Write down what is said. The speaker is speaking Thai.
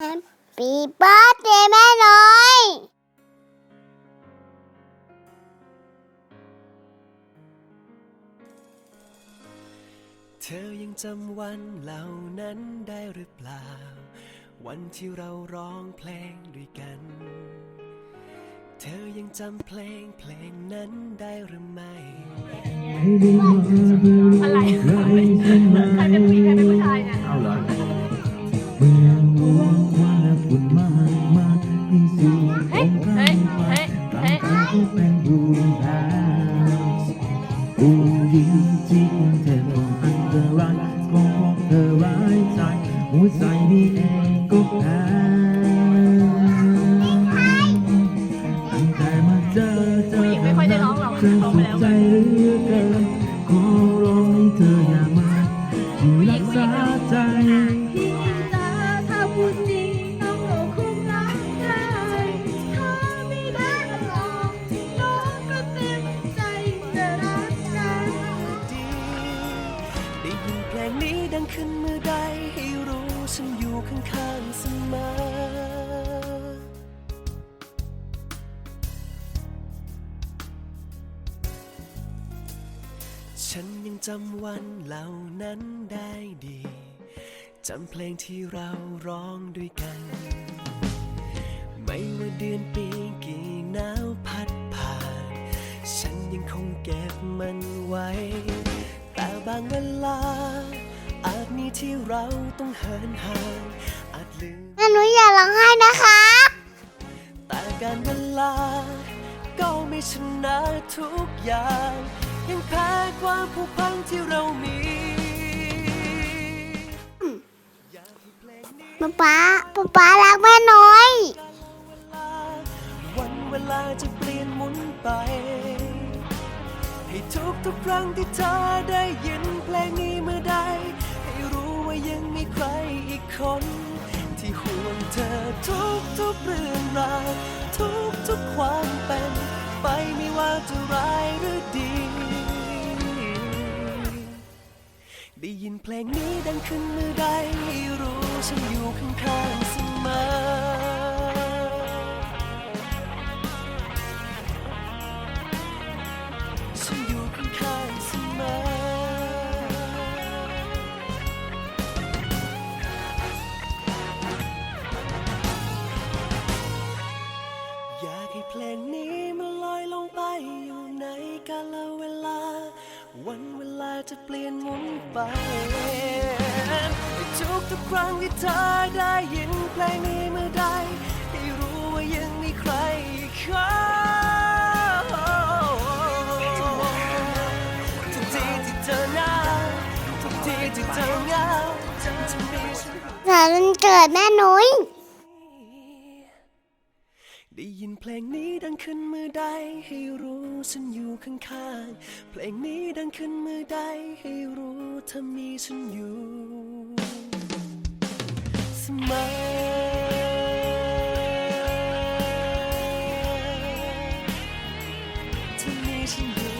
ปีเบิร์ดเดย์แม่น้อย เธอยังจำวันเหล่านั้นได้หรือเปล่า วันที่เราร้องเพลงด้วยกัน เธอยังจำเพลงเพลงนั้นได้หรือไม่อะไรใครเป็นผู้หญิงใครเป็นผู้ชาย ผู้หญิงที่คุณเธอออันตรายก็เพราะเธอร้ายใจหัวใจนี่เองก็แพ้ตั้งแต่มาเจอเจอไม่ค่อยได้ร้องหรอกร้องสุไปแล้วใจเหลือเกิน อยู่ข้างๆเสมอฉันยังจำวันเหล่านั้นได้ดี จำเพลงที่เราร้องด้วยกัน ไม่ว่าเดือนปีกี่หนาวพัดผ่าน ฉันยังคงเก็บมันไว้ แต่บางเวลา อาจมีที่เราต้องเหินห่างอาจลืมแม่หนูอย่าร้องไห้นะคะ แต่การเวลา ก็ไม่ชนะทุกอย่าง ยังแพ้ความผูกพันที่เรามีอยากให้เพลงนี้ป๊าป๊าป๊าป๊ารักแม่น้อย วันเวลาจะเปลี่ยนหมุนไป ให้ทุกทุกๆครั้งที่เธอได้ยินเพลงนี้เมื่อใด คน ที่ห่วงเธอทุกทุกเรื่องราวทุกทุกความเป็น ไปไม่ว่าจะร้ายหรือดี ได้ยินเพลงนี้ดังขึ้นเมื่อใดให้รู้ฉันอยู่ข้างๆเสมอฉันอยู่ข้าง วันเวลาจะเปลี่ยนหมุนไปให้ทุกทุกครั้งที่เธอได้ยินเพลงนี้เมื่อใดให้รู้ว่ายังมีใครอีกคนทุกทีที่เธอหงาทุกทีที่เธอเหงาฉันจะมีฉัน สาวันเกิดแม่น้อย ได้ยินเพลงนี้ดังขึ้นมือใดให้รู้ฉันอยู่ข้างๆ เพลงนี้ดังขึ้นมือใดให้รู้ถ้ามีฉันอยู่สมัอฉันมีฉันอยู่